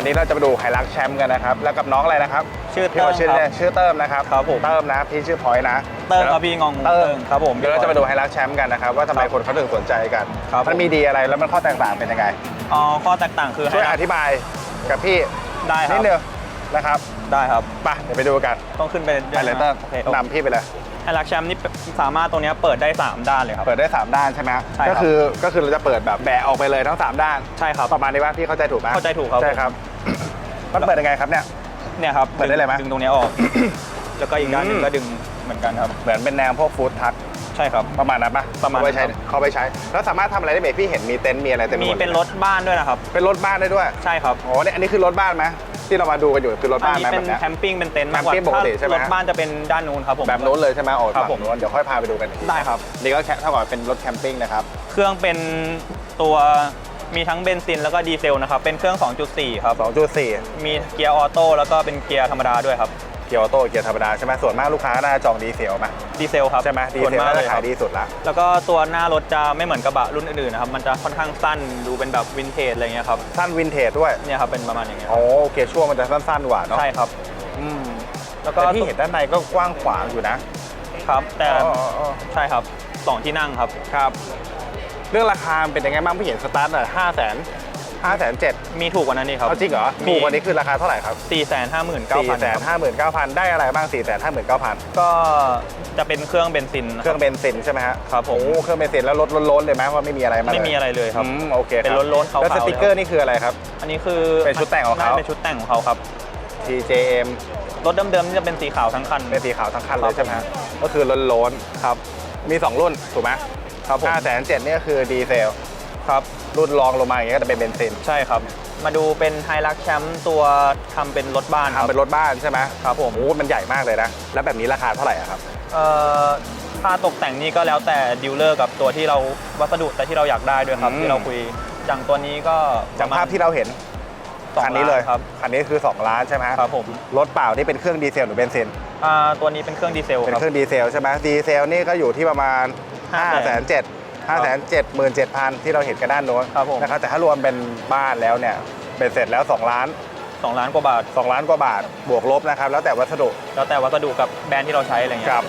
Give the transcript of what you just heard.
วันนี้เราจะมาดูไฮรักแชมป์กันนะครับ แล้วกับน้องอะไรนะครับ ชื่อพี่ขอชื่อเติ้เนี่งยครับชื่อเติมนะครับครับผม เติมนะพี่ชื่อพลอยนะเติ้งครับพี่งองเติมครับผม เดี๋ยวเราจะมาดูไฮรักแชมป์กันนะครับว่าทำไมคนเขาถึงสนใจกันครับมันมีดีอะไรแล้วมันข้อแตกต่างเป็นยังไง อ๋อข้อแตกต่างคือช่วยให้อธิบายกับพี่ได้คนิรัดบนึง นะครับได้ครับไปเดี๋ยวไปดูกันต้องขึ้นไปไปเลยเติมโอเคนำพี่ไปเลยไฮรักแชมป์นี่สามารถตรงเนี้ยเปิดได้ 3 ด้านเลยครับ เปิดได้ 3 ด้านใช่ไหมใช่ครับ ก็คือก็คือเราจะเปิดแบบแบะออกไปเลยทั้ง 3 ด้านใช่ครับ ประมาณนี้ว่าพี่เข้าใจถูกไหมเข้าใจถูกครับ ใช่ครับ มันเปิดยังไงครับเนี่ย เนี่ยครับเปิดได้เลยไหมดึงตรงเนี้ยออก แล้วก็อีกด้านหนึอืงมก็ดึงเหมือนกันครับ เหมือนเป็นแนวพวกฟู้ดทักใช่ครับ ประมาณนั้นปะประมาณเขาไปใช้นั้นครับเขาไปใช้ แล้วสามารถทำอะไรได้ไหมพี่เห็นมีเต็นท์มีอะไรเต็มไปหมีมดลยเป็นรถบ้านด้วยนะครับ เป็นรถบ้านได้ด้วยใช่ครับ อ๋อเนี่ยอันนี้คือรถบ้านไหม ที่เรามาดูกันอยู่คือรถอันบ้านนี้ไหมเป็แบนบเนี้ย แคมปิ้งเป็นเต็นท์มากกว่าแคมปิ้งปกติใช่ไหม ถ้ารถบ้านจะเป็นด้านนู้นครับผม แบบนู้นเลยใช่ไหมโอ้ครับฝั่งผมนู้นเดี๋ยวค่อยพาไปดูกันได้ครับ นี่ก็แค่เท่ากับเป็นรถแคมปิ้งนะครับ เครื่องเป็นตัวมีทั้งเบนซินแล้วก็ดีเซลนะครับ เป็นเครื่อง 2.4 ครับ 2.4 มีเกียร์ออโต้แล้วก็เป็นเกียร์ธรรมดาด้วยครับ เกียร์ออโต้เกียร์ธรรมดาใช่ไหมส่วนมากลูกค้าก็น่าจะจองดีเซลไหมดีเซลครับใช่ไหมดีส่วนเซลมากน่าเลจะยคขารัยบดีสุดละ แล้วก็ตัวหน้ารถจะไม่เหมือนกระบะรุ่นอื่นๆนะครับมันจะค่อนข้างสั้นดูเป็นแบบวินเทจอะไรเงี้ยครับสั้นวินเทจด้วยเนี่ยครับเป็นประมาณอย่างเงี้ยอ๋อโอเคช่วงมันจะสั้นๆกว่าเนาะใช่ครับอืมแล้วก็แต่ที่เห็นด้านในก็กว้างขวางอยู่นะครับแต่อ๋ออ๋ออ๋อใช่ครับสองที่นั่งครับครับ เรื่องราคาเป็นยังไงบ้างพี่เห็นสตาร์ทอะห้าแสน ห้าแสนเจ็ดมีถูกกว่านั้นนี่ครับเอาจริงเหรอถูกกว่านี้คือราคาเท่าไหร่ครับสี่แสนห้าหมื่นเก้าสี่พันแสนห้าหมื่นเก้าพันได้อะไรบ้างสี่แสนห้าหมื่นเก้าพันก็จะเป็นเครื่องเบนซินนะเครื่องเบนซินใช่ไหมฮะครับผมโอ้เครื่องเบนซินแล้วรถล้นๆเลยไหมว่าไม่มีอะไรมาเลยไม่มีอะไรเลยครับอืมโอเคครับเป็นล้นๆขาวๆแล้วสติกเกอร์นี่คืออะไรครับ อันนี้คือเป็นชุดแต่งของเขาน่เป็นชุดแต่งของเขาครับ TJM รถเดิมๆนี่จะเป็นสีขาวทั้งคันเป็นสีขาวทั้งคันเลครัยบใช่ไหมฮะก็คือล้นๆครับมี 2 รุ่นถูกไหมครับผมห้าแสนเจ็ดนี่ก็คือดีเซล ครับ รุ่นรองลงมาอย่างเงี้ยก็จะเป็นเบนซินใช่ครับ มาดูเป็นไฮรักแชมป์ตัวทำเป็นรถบ้านครับทำเป็นรถบ้านใช่ไหมครับผม โอ้มันใหญ่มากเลยนะ แล้วแบบนี้ราคาเท่าไหร่อะครับ เอ่อค่าตกแต่งนี่ก็แล้วแต่ดีลเลอร์กับตัวที่เราวัสดุแต่ที่เราอยากได้ด้วยครับ อืม ที่เราคุยอย่างตัวนี้ก็จากภาพที่เราเห็นสองคันนี้เลยล้านครับคันนี้คือ 2 ล้านใช่ไหมครับผมรถเปล่านี่เป็นเครื่องดีเซลหรือเบนซิน อ่าตัวนี้เป็นเครื่องดีเซลเป็นครับเครื่องดีเซลใช่ไหมดีเซลนี่ก็อยู่ที่ประมาณ5 7 0 0 0 0 5 7 7 7 0 0 ที่เราเห็นกันด้านโน้นครับผม นะครับแต่ถ้ารวมเป็นบ้านแล้วเนี่ยเป็นเสร็จแล้ว 2 ล้าน สองล้านกว่าบาท 2 ล้านกว่าบาทบวกลบนะครับ แล้วแต่วัสดุแล้วแต่วัสดุกับแบรนด์ที่เราใช้อะไรเงี้ย กับ